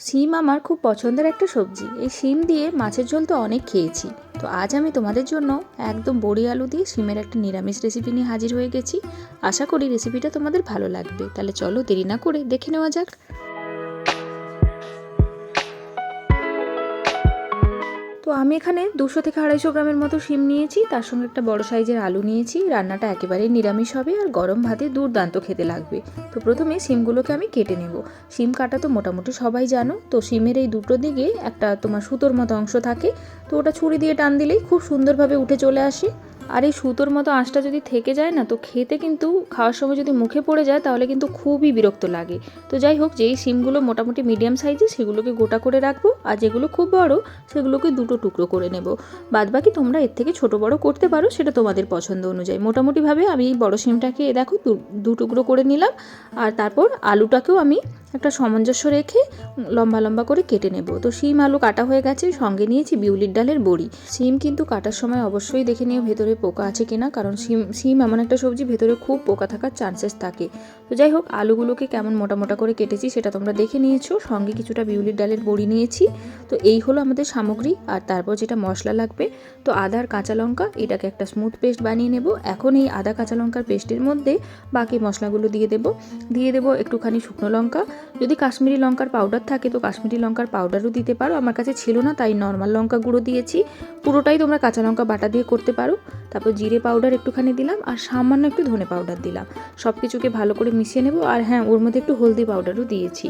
শিম আমার খুব পছন্দের একটা সবজি। এই শিম দিয়ে মাছের ঝোল তো অনেক খেয়েছি। তো আজ আমি তোমাদের জন্য একদম বড়ি আলু দিয়ে শিমের একটা নিরামিষ রেসিপি নিয়ে হাজির হয়ে গেছি। আশা করি রেসিপিটা তোমাদের ভালো লাগবে। তাহলে চলো দেরি না করে দেখে নেওয়া যাক। তো আমি এখানে দুশো থেকে আড়াইশো গ্রামের মতো শিম নিয়েছি, তার সঙ্গে একটা বড় সাইজের আলু নিয়েছি। রান্নাটা একেবারে নিরামিষ হবে আর গরম ভাতে দুর্দান্ত খেতে লাগবে। তো প্রথমে শিমগুলোকে আমি কেটে নেব। শিম কাটা তো মোটামুটি সবাই জানো, তো শিমের এই দুটো দিকে একটা তোমার সুতোর মতো অংশ থাকে, তো ওটা ছুরি দিয়ে টান দিলেই খুব সুন্দরভাবে উঠে চলে আসে। আর এই সুতোর মতো আঁশটা যদি থেকে যায় না, তো খেতে কিন্তু খাওয়ার সময় যদি মুখে পড়ে যায়, তাহলে কিন্তু খুবই বিরক্ত লাগে। তো যাই হোক, যেই সিমগুলো মোটামুটি মিডিয়াম সাইজে সেগুলোকে গোটা করে রাখব, আর যেগুলো খুব বড়, সেগুলোকে দুটো টুকরো করে নেব। বাদবাকি তোমরা এর থেকে ছোট বড় করতে পারো, সেটা তোমাদের পছন্দ অনুযায়ী। মোটামুটিভাবে আমি এই বড় সিমটাকে, দেখো দু- টুকরো করে নিলাম, আর তারপর আলুটাকেও আমি একটা সামঞ্জস্য রেখে লম্বা লম্বা করে কেটে নেব। তো শিম, আলু কাটা হয়ে গেছে, সঙ্গে নিয়েছি বিউলির ডালের বড়ি। শিম কিন্তু কাটার সময় অবশ্যই দেখে নিও ভেতরে পোকা আছে কিনা, কারণ শিম শিম এমন একটা সবজি ভেতরে খুব পোকা থাকার চান্সেস থাকে। তো যাই হোক, আলুগুলোকে কেমন মোটা মোটা করে কেটেছি সেটা তোমরা দেখে নিয়েছো, সঙ্গে কিছুটা বিউলির ডালের বড়ি নিয়েছি। তো এই হলো আমাদের সামগ্রী, আর তারপর যেটা মশলা লাগবে, তো আদার কাঁচা লঙ্কা, এটাকে একটা স্মুথ পেস্ট বানিয়ে নেব। এখন এই আদা, কাঁচা লঙ্কার পেস্টের মধ্যে বাকি মশলাগুলো দিয়ে দেব। দিয়ে দেব একটুখানি শুকনো লঙ্কা যদি কাশ্মীরি লঙ্কার পাউডার থাকে, তো কাশ্মীরি লঙ্কার পাউডারও দিতে পারো। আমার কাছে ছিল না, তাই নর্মাল লঙ্কা গুঁড়ো দিয়েছি। পুরোটাই তোমরা কাঁচা লঙ্কা বাটা দিয়ে করতে পারো। তারপর জিরে পাউডার একটুখানি দিলাম, আর সামান্য একটু ধনে পাউডার দিলাম। সব কিছুকে ভালো করে মিশিয়ে নেব, আর হ্যাঁ ওর মধ্যে একটু হলদি পাউডারও দিয়েছি।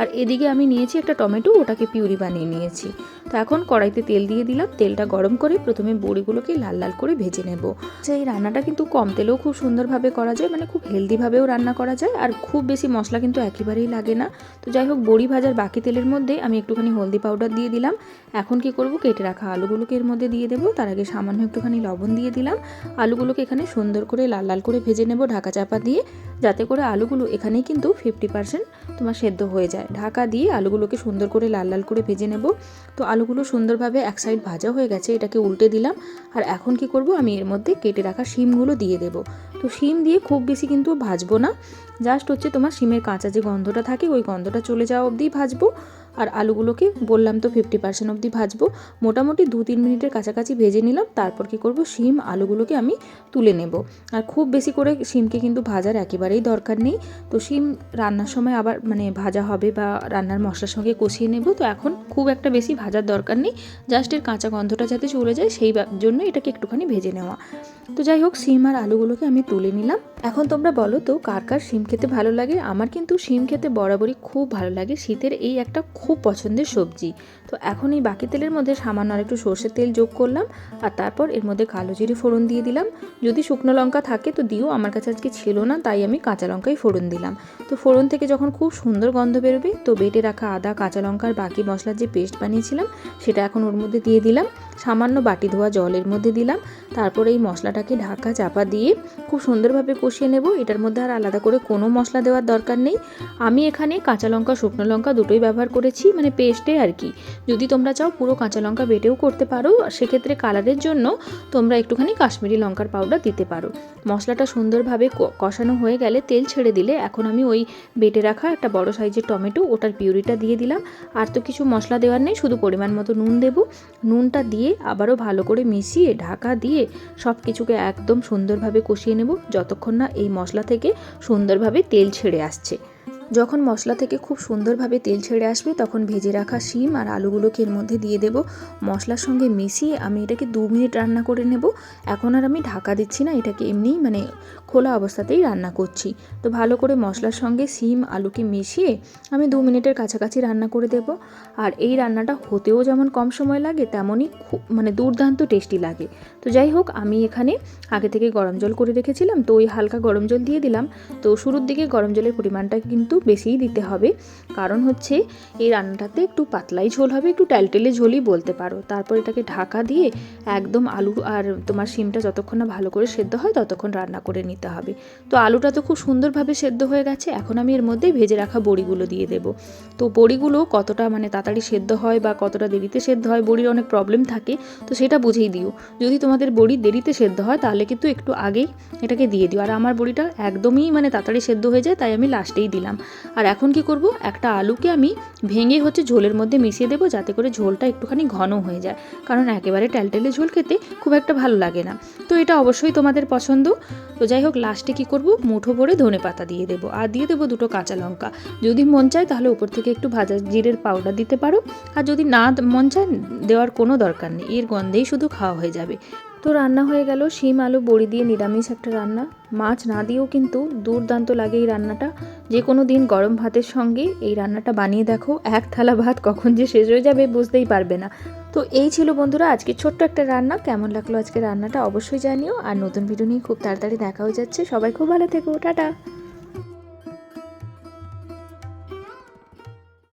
আর এদিকে আমি নিয়েছি একটা টমেটো, ওটাকে পিউরি বানিয়ে নিয়েছি। তো এখন কড়াইতে তেল দিয়ে দিলাম। তেলটা গরম করে প্রথমে বড়িগুলোকে লাল লাল করে ভেজে নেব। আচ্ছা এই রান্নাটা কিন্তু কম তেলেও খুব সুন্দরভাবে করা যায় মানে খুব হেলদিভাবেও রান্না করা যায়, আর খুব বেশি মশলা কিন্তু একেবারেই লাগে না। তো যাই হোক, বড়ি ভাজার বাকি তেলের মধ্যে আমি একটুখানি হলদি পাউডার দিয়ে দিলাম। এখন কি করব? কেটে রাখা আলুগুলোকে এর মধ্যে দিয়ে দেবো। তার আগে সামান্য একটুখানি লবণ দিয়ে দিলাম। আলুগুলোকে এখানে সুন্দর করে লাল লাল করে ভেজে নেব ঢাকা চাপা দিয়ে। যাতে করে আলুগুলো এখানেই কিন্তু ফিফটি পার্সেন্ট তোমার সেদ্ধ হয়ে যায়। ঢাকা দিয়ে আলুগুলোকে সুন্দর করে লাল লাল করে ভেজে নেব। তো আলুগুলো সুন্দরভাবে এক সাইড ভাজা হয়ে গেছে, এটাকে উল্টে দিলাম। আর এখন কি করব? আমি এর মধ্যে কেটে রাখা শিমগুলো দিয়ে দেব। তো শিম দিয়ে খুব বেশি কিন্তু ভাজবো না। জাস্ট হচ্ছে তোমার শিমের কাঁচা যে গন্ধটা থাকে, ওই গন্ধটা চলে যাওয়া অবধি ভাজবো। আর আলুগুলোকে বললাম তো ফিফটি পার্সেন্ট অবধি ভাজবো। মোটামুটি দু তিন মিনিটের কাছাকাছি ভেজে নিলাম, তারপর কি করব? শিম আলুগুলোকে আমি তুলে নেব। আর খুব বেশি করে শিমকে কিন্তু ভাজার একেবারেই দরকার নেই। তো শিম রান্নার সময় আবার মানে ভাজা হবে বা রান্নার মশলার সঙ্গে কষিয়ে নেব। তো এখন খুব একটা বেশি ভাজার দরকার নেই। জাস্ট এর কাঁচা গন্ধটা যাতে চলে যায়, সেই জন্য এটাকে একটুখানি ভেজে নেওয়া। তো যাই হোক, শিম আর আলুগুলোকে আমি তুলে নিলাম। এখন তোমরা বলো তো, কার কার শিম খেতে ভালো লাগে? আমার কিন্তু শিম খেতে বরাবরই খুব ভালো লাগে। শীতের এই একটা খুব পছন্দের সবজি। তো এখন এই বাকি তেলের মধ্যে সামান্য আর একটু সর্ষের তেল যোগ করলাম আর তারপর এর মধ্যে কালো জিরে ফোড়ন দিয়ে দিলাম। যদি শুকনো লঙ্কা থাকে তো দিও, আমার কাছে আজকে ছিল না, তাই আমি কাঁচা লঙ্কাই ফোড়ন দিলাম। তো ফোড়ন থেকে যখন খুব সুন্দর গন্ধ বেরোবে, তো বেটে রাখা আদা, কাঁচা লঙ্কার বাকি মশলার যে পেস্ট বানিয়েছিলাম, সেটা এখন ওর মধ্যে দিয়ে দিলাম। সামান্য বাটি ধোয়া জলের মধ্যে দিলাম। তারপর এই মশলাটাকে ঢাকা চাপা দিয়ে খুব সুন্দরভাবে কষিয়ে নেব, এটার মধ্যে আর আলাদা করে কোনো মশলা দেওয়ার দরকার নেই। আমি এখানে কাঁচা লঙ্কা, শুকনো লঙ্কা দুটোই ব্যবহার করেছি মানে পেস্টে আর কি। যদি তোমরা চাও পুরো কাঁচা লঙ্কা বেটেও করতে পারো সেক্ষেত্রে কালারের জন্য তোমরা একটুখানি কাশ্মীরি লঙ্কার পাউডার দিতে পারো। মশলাটা সুন্দরভাবে কষানো হয়ে গেলে তেল ছেড়ে দিলে এখন আমি ওই বেটে রাখা একটা বড় সাইজের টমেটো, ওটার পিউরিটা দিয়ে দিলাম। আর তো কিছু মশলা দেওয়ার নেই, শুধু পরিমাণ মতো নুন দেবো। নুনটা দিয়ে আবারও ভালো করে মিশিয়ে ঢাকা দিয়ে সব কিছুকে একদম সুন্দরভাবে কষিয়ে নেব। যতক্ষণ না এই মশলা থেকে সুন্দরভাবে তেল ছেড়ে আসছে। যখন মশলা থেকে খুব সুন্দরভাবে তেল ছেড়ে আসবে, তখন ভেজে রাখা শিম আর আলুগুলোকে এর মধ্যে দিয়ে দেব। মশলার সঙ্গে মিশিয়ে আমি এটাকে দু মিনিট রান্না করে নেব। এখন আর আমি ঢাকা দিচ্ছি না, এটাকে এমনিই মানে খোলা অবস্থাতেই রান্না করছি। তো ভালো করে মশলার সঙ্গে সিম, আলুকে মিশিয়ে আমি দু মিনিটের কাছাকাছি রান্না করে দেব। আর এই রান্নাটা হতেও যেমন কম সময় লাগে, তেমনই খুব মানে দুর্দান্ত টেস্টি লাগে। তো যাই হোক, আমি এখানে আগে থেকে গরম জল করে রেখেছিলাম, তো ওই হালকা গরম জল দিয়ে দিলাম। তো শুরুর দিকে গরম জলের পরিমাণটা কিন্তু বেশিই দিতে হবে। কারণ হচ্ছে এই রান্নাটাতে একটু পাতলাই ঝোল হবে, একটু টালটেলে ঝোলই বলতে পারো। তারপর এটাকে ঢাকা দিয়ে একদম আলু আর তোমার সিমটা যতক্ষণ না ভালো করে সেদ্ধ হয়, ততক্ষণ রান্না করে নিতে দিতে হবে। তো আলুটা তো খুব সুন্দরভাবে সেদ্ধ হয়ে গেছে, এখন আমি এর মধ্যে ভেজে রাখা বড়িগুলো দিয়ে দেবো। তো বড়িগুলো কতটা মানে তাড়াতাড়ি সেদ্ধ হয় বা কতটা দেরিতে সেদ্ধ হয়, বড়ির অনেক প্রবলেম থাকে, তো সেটা বুঝেই দিও। যদি তোমাদের বড়ি দেরিতে সেদ্ধ হয়, তাহলে কিন্তু একটু আগেই এটাকে দিয়ে দিও। আর আমার বড়িটা একদমই মানে তাড়াতাড়ি সেদ্ধ হয়ে যায়, তাই আমি লাস্টেই দিলাম। আর এখন কি করব, একটা আলুকে আমি ভেঙে হচ্ছে ঝোলের মধ্যে মিশিয়ে দেবো, যাতে করে ঝোলটা একটুখানি ঘন হয়ে যায়। কারণ একেবারে ট্যালটেলে ঝোল খেতে খুব একটা ভালো লাগে না। তো এটা অবশ্যই তোমাদের পছন্দ। তো যাই হোক লাস্টে কি করব? মুঠো ভরে ধনে পাতা দিয়ে দেবো। আর দিয়ে দেবো দুটো কাঁচা লঙ্কা। যদি মন চায় তাহলে উপর থেকে একটু ভাজা জিরের পাউডার দিতে পারো। আর যদি না মন চায়, দেওয়ার কোনো দরকার নেই। এর গন্ধেই শুধু খাওয়া হয়ে যাবে। তো রান্না হয়ে গেল। শিম, আলু, বড়ি দিয়ে নিরামিষ একটা রান্না। মাছ না দিয়েও কিন্তু দুর্দান্ত লাগে এই রান্নাটা। যে কোনো দিন গরম ভাতের সঙ্গে এই রান্নাটা বানিয়ে দেখো। এক থালা ভাত কখন যে শেষ হয়ে যাবে বুঝতেই পারবে না। তো এই ছিল বন্ধুরা আজকে ছোট্ট একটা রান্না। কেমন লাগল আজকে রান্নাটা অবশ্যই জানিও। আর নতুন ভিডিও নিয়ে খুব তাড়াতাড়ি দেখা হয়ে যাচ্ছে। সবাই খুব ভালো থেকো। টাটা।